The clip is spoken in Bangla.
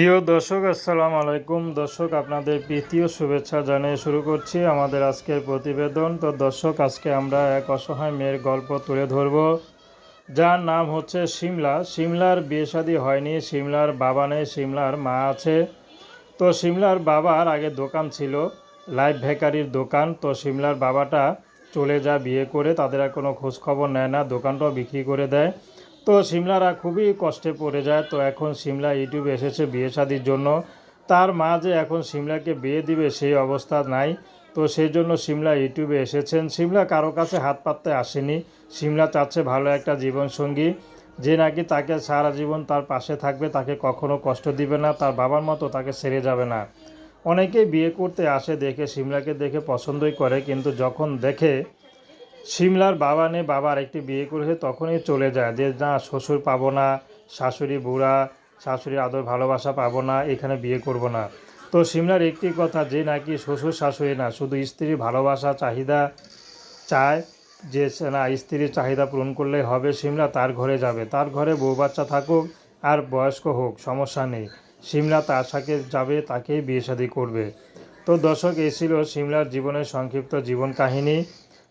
প্রিয় দর্শক, আসসালামু আলাইকুম। দর্শক, আপনাদের প্রীতীয় শুভেচ্ছা জানিয়ে শুরু করছি আমাদের আজকের প্রতিবেদন। তো দর্শক, আজকে আমরা এক অসহায় মেয়ের গল্প তুলে ধরব। যার নাম হচ্ছে সিমলা সিমলার বিয়ে শাদী হয়নি সিমলার বাবা নেই সিমলার মা আছে। তো সিমলার বাবার আগে দোকান ছিল লাইভ ভেকারির দোকান। তো সিমলার বাবাটা চলে যায় বিয়ে করে, তাদের আর কোনো খোঁজখবর নেয় না, দোকানটাও বিক্রি করে দেয়। তো সিমলারা খুবই কষ্টে পড়ে যায়। তো এখন সিমলা ইউটিউবে এসেছে বিয়ে শাদির জন্য। তার মা যে এখন সিমলাকে বিয়ে দিবে সেই অবস্থা নাই। তো সেই জন্য সিমলা ইউটিউবে এসেছেন। সিমলা কারও কাছে হাত পাততে আসেনি। সিমলা চাচ্ছে ভালো একটা জীবনসঙ্গী। যে নাকি তাকে সারা জীবন তার পাশে থাকবে, তাকে কখনো কষ্ট দিবে না, তার বাবার মতো তাকে ছেড়ে যাবে না। অনেকেই বিয়ে করতে আসে, দেখে সিমলাকে দেখে পছন্দই করে, কিন্তু যখন দেখে সিমলার বাবা নে বাবার একটি বিয়ে করেছে, তখনই চলে যায় যে, না, শ্বশুর পাবো না, শাশুড়ি বুড়া, শাশুড়ির আদর ভালোবাসা পাবো না, এখানে বিয়ে করব না। তো সিমলার একটি কথা যে, নাকি শ্বশুর শাশুড়ি না, শুধু স্ত্রীর ভালোবাসা চাহিদা চায়, যে না, স্ত্রীর চাহিদা পূরণ করলেই হবে। সিমলা তার ঘরে যাবে। তার ঘরে বউ বাচ্চা থাকুক আর বয়স্ক হোক, সমস্যা নেই। সিমলা তার সাথে যাবে, তাকেই বিয়ে শাদী করবে। তো দর্শক, এই ছিল সিমলার জীবনের সংক্ষিপ্ত জীবন কাহিনী।